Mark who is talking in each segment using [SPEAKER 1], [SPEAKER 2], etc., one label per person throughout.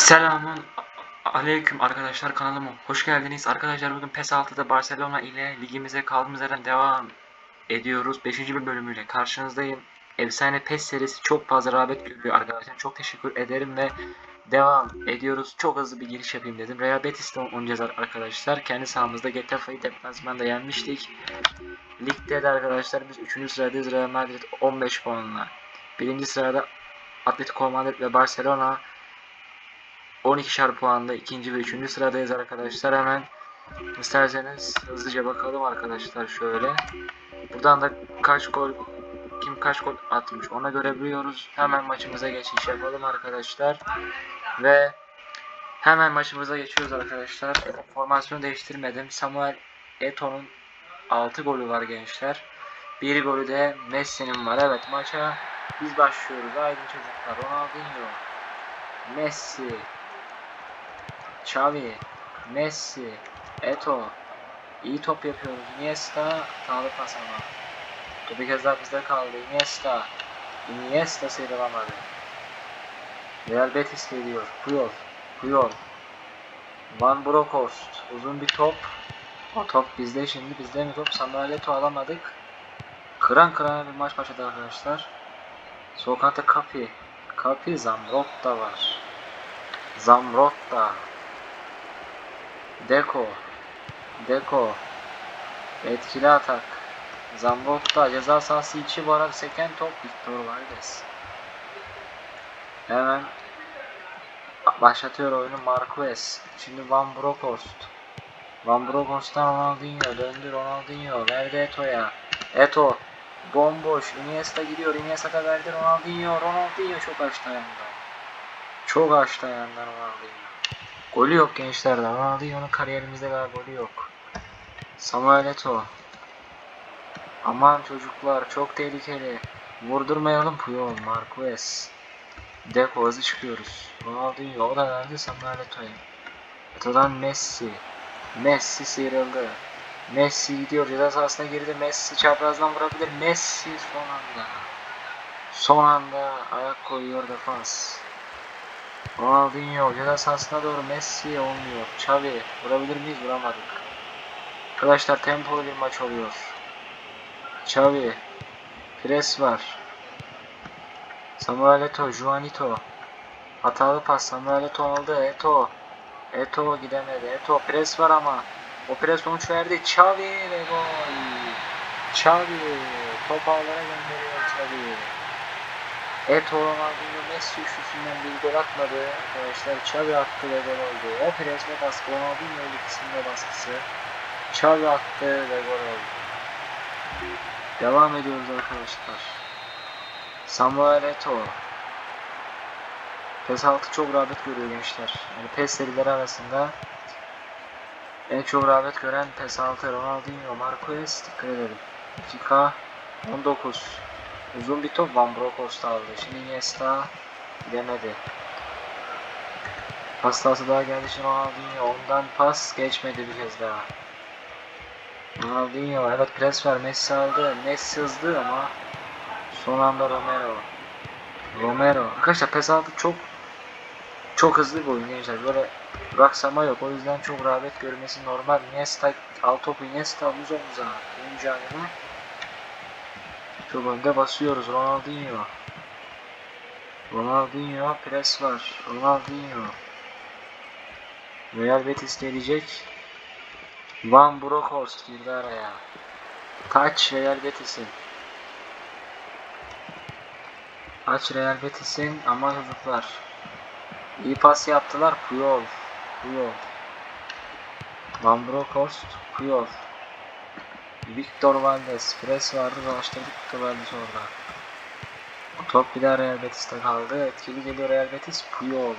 [SPEAKER 1] Selamun aleyküm arkadaşlar kanalıma hoş geldiniz. Arkadaşlar bugün PES 6'da Barcelona ile ligimize kaldığımız yerden devam ediyoruz. 5. bir bölümüyle karşınızdayım. Efsane PES serisi çok fazla rağbet görüyor arkadaşlar. Çok teşekkür ederim ve devam ediyoruz. Çok hızlı bir giriş yapayım dedim. Real Betis'te oynayacağız arkadaşlar. Kendi sahamızda Getafe'yi deplasmanda yenmiştik. Ligde de arkadaşlar biz 3. sıradayız. Real Madrid 15 puanla. 1. sırada Atletico Madrid ve Barcelona 12'şer puanda ikinci ve üçüncü sıradayız arkadaşlar. Hemen isterseniz hızlıca bakalım arkadaşlar şöyle. Buradan da kaç gol kim kaç gol atmış ona görebiliyoruz. Hemen maçımıza geçiş yapalım arkadaşlar. Ve hemen maçımıza geçiyoruz arkadaşlar. Formasyonu değiştirmedim. Samuel Eto'nun 6 golü var gençler. Bir golü de Messi'nin var. Evet maça biz başlıyoruz. Haydi çocuklar. Ronaldinho. Messi, Xavi, Messi, Eto. İyi top yapıyoruz. Iniesta, pas ama. Topu bir kez daha bizde kaldı. Iniesta. Iniesta sıyrılamadı. Real Betis geliyor. Puyol. Puyol. Van Bronckhorst. Uzun bir top. O top bizde şimdi. Bizde mi top? Samuel Eto'o alamadık. Kıran kırana bir maç başladı arkadaşlar. Sokakta Kapi. Kapi Zamrotta var. Zamrotta. Deko. Deko. Etkili atak. Zamrotta ceza sahası içi bu arada seken top Victor Valdes. Hemen başlatıyor oyunu Marquez. Şimdi Van Bronckhorst. Van Bronckhorst'tan Ronaldinho döndü Ronaldinho verdi Eto'ya. Eto bomboş Iniesta gidiyor Iniesta da verdi Ronaldinho Ronaldinho çok açtı ayağında. Çok açtı ayağından Ronaldinho. Golü yok gençler de. Ronaldinho'nun kariyerimizde daha golü yok. Samuel Eto'o. Aman çocuklar çok tehlikeli. Vurdurmayalım Puyol, Marquez. Deco hızlı çıkıyoruz. Ronaldinho o da verdi Samuel Eto'ya. Eto'dan Messi. Messi sıyrıldı. Messi gidiyor ceza sahasına girdi. Messi çaprazdan vurabilir. Messi son anda. Son anda ayak koyuyor defans. Ronaldinho ceza sahasına doğru Messi olmuyor. Xavi vurabilir miyiz? Vuramadık. Arkadaşlar tempolu bir maç oluyor. Xavi pres var. Samuel Eto'o, Juanito. Hatalı pas Samuel Eto'o aldı. Eto'o. Eto'o gidemedi. Eto'o pres var ama o pres sonuç verdi. Xavi ve gol. Xavi top ağlara gönderiyor Xavi. Eto Ronaldinho Messi üçlüsünden bir gol atmadı. Arkadaşlar Xavi attı ve gol oldu. O pres ve baskı Ronaldinho ikisinin baskısı. Xavi attı ve gol oldu. Devam ediyoruz arkadaşlar. Samuel Eto. PES 6 çok rağbet görüyor gençler. Yani PES serileri arasında en çok rağbet gören PES 6 Ronaldinho, Marquez dikkat edelim. 2K 19 Uzun bir top Van Bronckhorst aldı. Şimdi Iniesta gidemedi. Pastası daha geldi şimdi Ronaldinho. Ondan pas geçmedi bir kez daha. Ronaldinho evet pres var. Messi aldı. Messi hızlı ama son anda Romero. Romero. Arkadaşlar PES 6 çok çok hızlı bir oyun gençler. Böyle duraksama yok. O yüzden çok rağbet görmesi normal. Iniesta al topu Iniesta omuz omuza. Oyuncu Çok önde basıyoruz Ronaldinho. Ronaldinho pres var. Ronaldinho. Real Betis gelecek. Van Bronckhorst girdi araya. Taç Real Betis'in. Taç Real Betis'in ama çocuklar. İyi pas yaptılar. Puyol. Puyol. Van Bronckhorst. Puyol. Victor Valdes. Pres vardı. Dolaştırdık Victor Valdes orada. Top bir daha Real Betis'te kaldı. Etkili geliyor Real Betis. Puyol.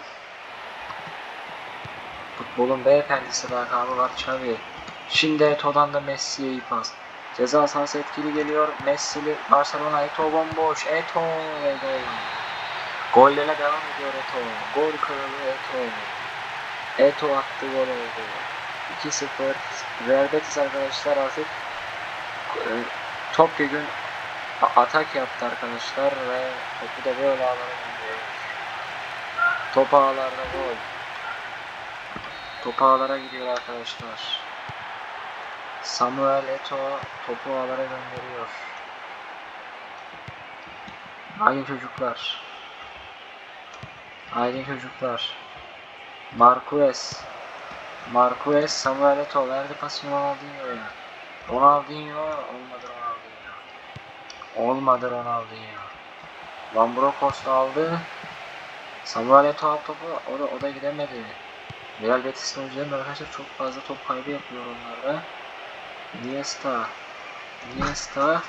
[SPEAKER 1] Futbolun beyefendisi lakabı var Xavi. Şimdi Eto'dan da Messi'ye iyi pas. Ceza sahası etkili geliyor. Messi'li Barcelona Eto bomboş. Eto ve gol. Gollere devam ediyor Eto. Gol kralı Eto. Eto attı gol oldu. 2-0. Real Betis arkadaşlar artık topyekun a- atak yaptı arkadaşlar ve topu da böyle alana gönderiyor. Top ağlarda gol. Top ağlara gidiyor arkadaşlar. Samuel Eto topu ağlara gönderiyor. Haydi çocuklar. Haydi çocuklar. Marquez. Marquez Samuel Eto verdi pasını Ronaldinho'ya. Ronaldinho olmadı Ronaldinho. Olmadı Ronaldinho. Van Bronckhorst aldı. Samuel Eto'o aldı topu. O da, o da gidemedi. Real Betis'in oyuncuları arkadaşlar çok fazla top kaybı yapıyor onlarda. Iniesta. Iniesta.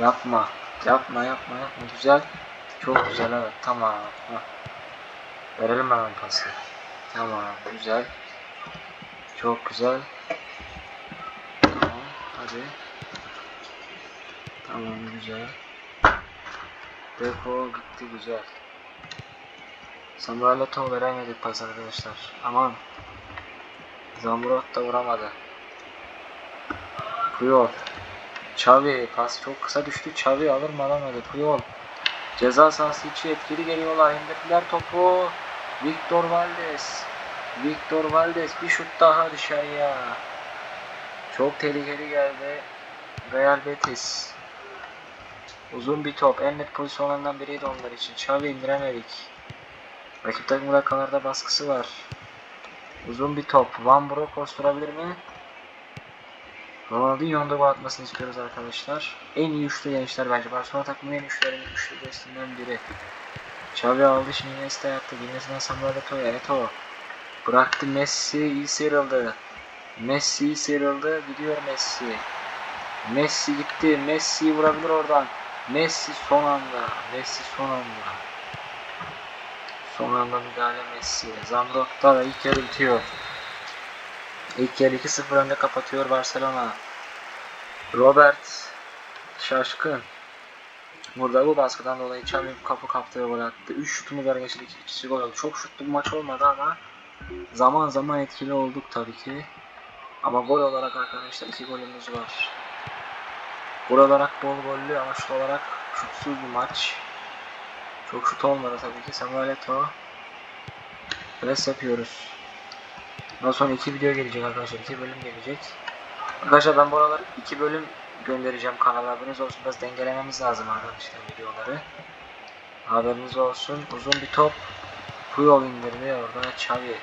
[SPEAKER 1] Yapma. Yapma yapma yapma. Güzel. Çok güzel evet. Tamam. Verelim hemen pası. Tamam. Güzel. Çok güzel. Hadi. Tamam güzel. Depo gitti güzel. Samuel Eto'o veremedik pas arkadaşlar. Aman. Zambrot da vuramadı. Puyol. Xavi pas çok kısa düştü. Xavi alır mı alamadı. Puyol. Ceza sahası içi etkili geliyorlar. İndirdiler topu. Victor Valdes. Victor Valdes bir şut daha dışarıya. Çok tehlikeli geldi. Real Betis. Uzun bir top. En net pozisyonlarından biriydi onlar için. Xavi indiremedik. Rakip takımın rakamlarda baskısı var. Uzun bir top. Van Bronckhorst durabilir mi? Ronaldinho'nun da gol atmasını istiyoruz arkadaşlar. En iyi üçlü gençler bence. Barcelona takımının en üçlerin üçlü destinden biri. Xavi aldı şimdi Iniesta yaptı. Iniesta'dan Samuel Eto'ya. Eto. Bıraktı Messi iyi sıyrıldı. Messi sıyrıldı. Gidiyor Messi. Messi gitti. Messi vurabilir oradan. Messi son anda. Messi son anda. Son anda müdahale Messi. Zambrot'ta da ilk yarı bitiyor. İlk yarı 2-0 önde kapatıyor Barcelona. Robert şaşkın. Burada bu baskıdan dolayı Xavi kapı kaptığı gol attı. 3 şutumuz var geçti. 2 kişi gol oldu. Çok şutlu bir maç olmadı ama zaman zaman etkili olduk tabii ki. Ama gol olarak arkadaşlar 2 golümüz var. Gol olarak bol gollü ama şut olarak şutsuz bir maç. Çok şut olmadı tabii ki. Samuel Eto'o. Pres yapıyoruz. Daha sonra iki video gelecek arkadaşlar. iki bölüm gelecek. Arkadaşlar ben bu iki bölüm göndereceğim kanala. Haberiniz olsun. Biraz dengelememiz lazım arkadaşlar videoları. Haberiniz olsun. Uzun bir top. Puyol indirdi. Orada Xavi.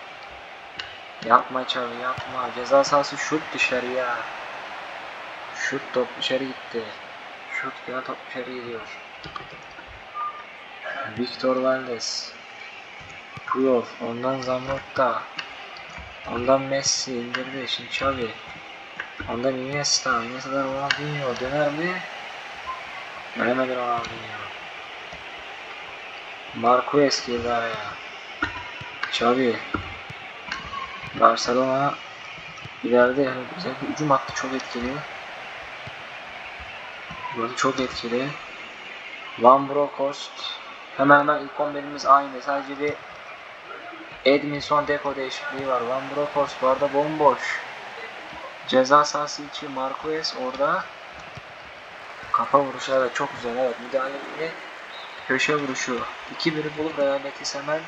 [SPEAKER 1] Yapma Xavi yapma. Ceza sahası şut dışarıya. Şut top dışarı gitti. Şut gelen top dışarı gidiyor. Victor Valdes. Puyol. Ondan Zamrotta. Ondan Messi indirdi. Şimdi Xavi. Ondan Iniesta. Iniesta'dan Ronaldinho. Döner mi? Dönemedi Ronaldinho. Marquez girdi araya. Xavi. Barcelona ileride yani güzel bir hücum attı çok etkili. Burası çok etkili. Van Bronckhorst. Hemen hemen ilk 11'imiz aynı. Sadece bir Edminson Deco değişikliği var. Van Bronckhorst bu arada bomboş. Ceza sahası içi Marquez orada. Kafa vuruşu evet çok güzel evet müdahaleli köşe vuruşu. 2-1 bulup Real Betis hemen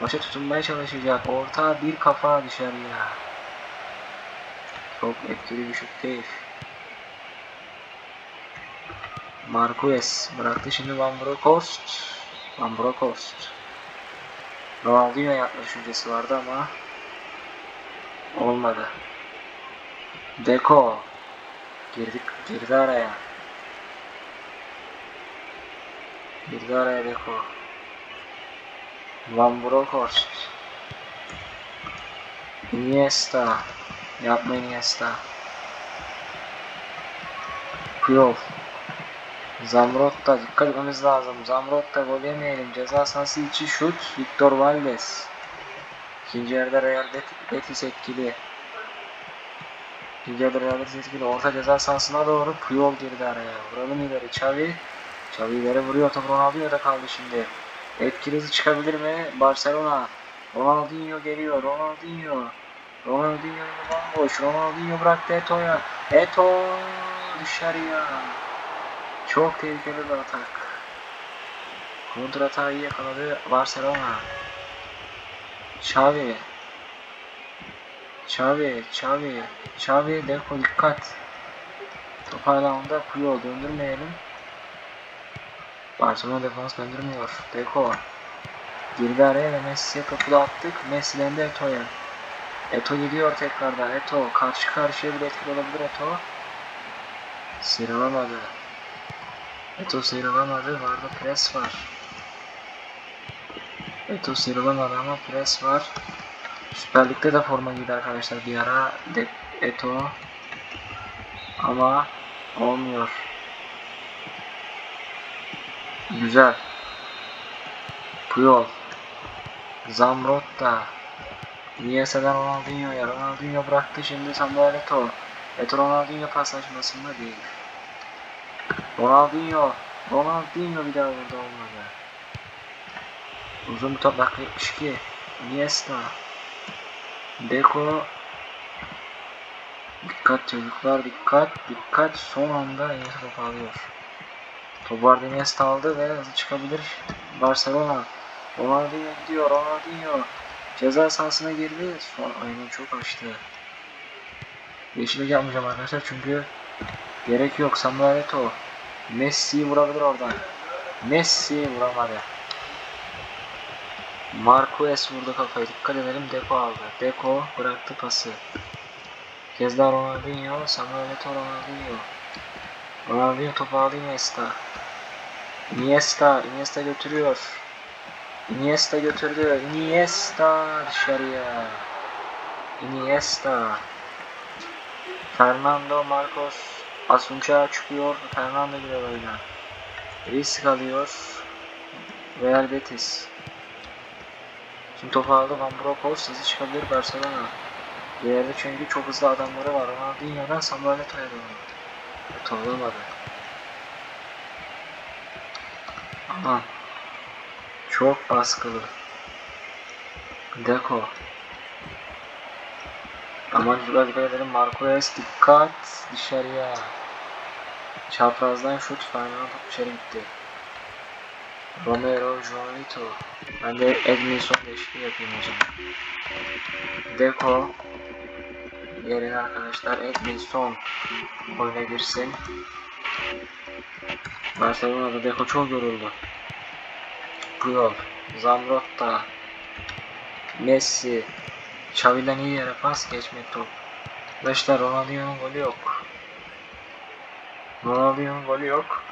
[SPEAKER 1] maça tutunmaya çalışacak. Orta bir kafa dışarıya. Çok etkili bir şut değil. Marquez bıraktı şimdi Van Bronckhorst. Van Bronckhorst. Ronaldinho yapma düşüncesi vardı ama olmadı. Deko girdi girdi araya. Girdi araya Deko. Van Bronckhorst. Iniesta. Yapma Iniesta. Puyol. Zamrotta dikkat etmemiz lazım. Zamrotta gol yemeyelim. Ceza sahası içi şut. Victor Valdes. İkinci yarıda Real Bet- Betis etkili. İkinci yarıda Real Betis etkili. Orta ceza sahasına doğru Puyol girdi araya. Vuralım ileri. Xavi. Xavi ileri vuruyor. Top Ronaldinho'da kaldı şimdi. Etkili hızı çıkabilir mi? Barcelona. Ronaldinho geliyor. Ronaldinho. Ronaldinho bomboş. Ronaldinho bıraktı Eto'ya. Eto dışarıya. Çok tehlikeli bir atak. Kontratağı iyi yakaladı Barcelona. Xavi. Xavi, Xavi, Xavi, Deco dikkat. Top hala onda Puyol döndürmeyelim. Barcelona defans döndürmüyor. Deco. Girdi araya ve Messi'ye topu attık. Messi'den de Eto'ya. Eto gidiyor tekrardan. Eto karşı karşıya bile etkili olabilir Eto. Sıyrılamadı. Eto sıyrılamadı. Vardı pres var. Eto sıyrılamadı ama pres var. Süper Lig'de de forma giydi arkadaşlar bir ara. De Eto. Ama olmuyor. Güzel. Puyol. Zambrotta. Niyese'den Ronaldinho'ya. Ronaldinho bıraktı şimdi Samuel Eto. Eto Ronaldinho paslaşmasında değil. Ronaldinho. Ronaldinho bir daha burada olmadı. Uzun bir top dakika 72. Iniesta. Deco. Dikkat çocuklar dikkat dikkat son anda Iniesta topu alıyor. Iniesta aldı ve çıkabilir Barcelona. Ronaldinho gidiyor Ronaldinho. Ceza sahasına girdi. Aynen çok açtı. Yeşillik yapmayacağım arkadaşlar çünkü gerek yok. Samuel Eto'o. Messi vurabilir oradan. Messi vuramadı. Marquez vurdu kafayı. Dikkat edelim. Deco aldı. Deco bıraktı pası. Kez daha Ronaldinho. Samuel Eto'o Ronaldinho. Ronaldinho topu aldı Iniesta. Iniesta. Iniesta götürüyor. Iniesta götürdü. Iniesta dışarıya. Iniesta. Fernando Marcos Asunca çıkıyor. Fernando giriyor oyuna. Risk alıyor. Real Betis. Şimdi topu aldı Van Bronckhorst hızlı çıkabilir Barcelona. İleride çünkü çok hızlı adamları var. Ronaldinho'dan Samuel Eto'ya doğru. Eto alamadı. Aman. Çok baskılı. Deco. Aman şurada dikkat edelim. Marquez dikkat dışarıya. Çaprazdan şut Fernando top içeri gitti. Romero, Joanito. Ben de Edmilson değişikliği yapayım o zaman. Yerine arkadaşlar Edmilson oyuna girsin. Barcelona'da Deco çok yoruldu. Puyol, Zambrotta, Messi, Xavi'den iyi yere pas geçmek top. Arkadaşlar Ronaldinho'nun golü yok. Ronaldinho'nun golü yok.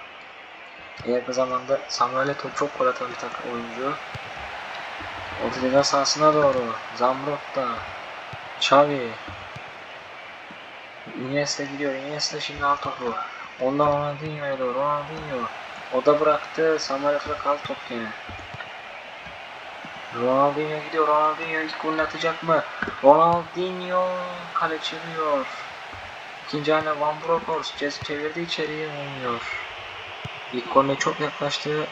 [SPEAKER 1] Yakın zamanda Samuel Eto'o çok gol atan bir takım oyuncu. Orta sahasına doğru. Zambrotta, Xavi, Iniesta gidiyor. Iniesta şimdi al topu. Ondan Ronaldinho'ya doğru. Ronaldinho. O da bıraktı. Eto'da kaldı top yine. Ronaldinho gidiyor. Ronaldinho ilk golünü atacak mı? Ronaldinho kale çeviriyor. İkinci hamle Van Bronckhorst cez çevirdi içeriye olmuyor. İlk golüne çok yaklaştı.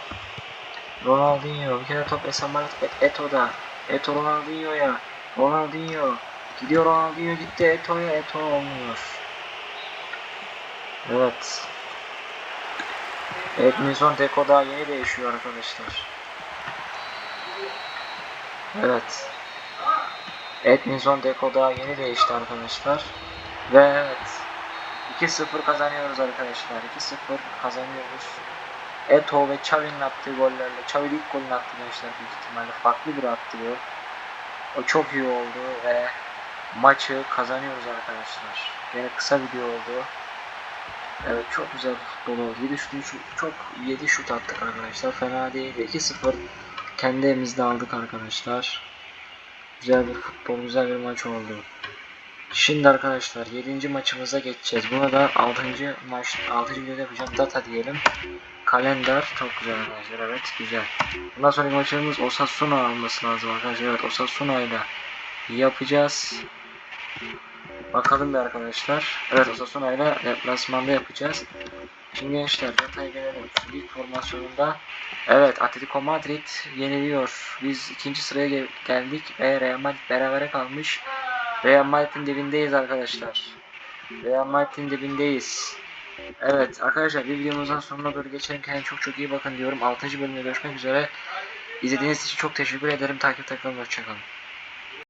[SPEAKER 1] Ronaldinho bir kere top Samuel Eto'da. Eto Ronaldinho'ya. Ronaldinho. Gidiyor Ronaldinho gitti Eto'ya. Eto olmuyor. Evet. Edmilson Deco daha yeni değişiyor arkadaşlar. Evet. Edmilson Deco daha yeni değişti arkadaşlar. Ve evet. 2-0 kazanıyoruz arkadaşlar. 2-0 kazanıyoruz. Eto ve Xavi'nin attığı gollerle. Xavi ilk golünü attı gençler büyük ihtimalle. Farklı bir attı gol. O çok iyi oldu ve maçı kazanıyoruz arkadaşlar. Yine kısa video oldu. Evet çok güzel bir futbol oldu. 7 şut, çok 7 şut attık arkadaşlar. Fena değildi. 2-0 kendi evimizde aldık arkadaşlar. Güzel bir futbol, güzel bir maç oldu. Şimdi arkadaşlar 7. maçımıza geçeceğiz. Buna da 6. maç 6. videoda yapacağım. Data diyelim. Kalender çok güzel arkadaşlar. Evet güzel. Bundan sonraki maçımız Osasuna alması lazım arkadaşlar. Evet Osasuna ile yapacağız. Bakalım bir arkadaşlar. Evet Osasuna ile deplasmanda yapacağız. Şimdi gençler dataya gelelim. Lig formasyonunda evet Atletico Madrid yeniliyor. Biz ikinci sıraya gel- geldik ve Real Madrid berabere kalmış. Real Madrid'in dibindeyiz arkadaşlar. Real Madrid'in dibindeyiz. Evet arkadaşlar bir videomuzdan sonuna doğru geçelim. Kendinize çok çok iyi bakın diyorum. 6. bölümde görüşmek üzere. İzlediğiniz için çok teşekkür ederim. Takipte kalın. Hoşçakalın.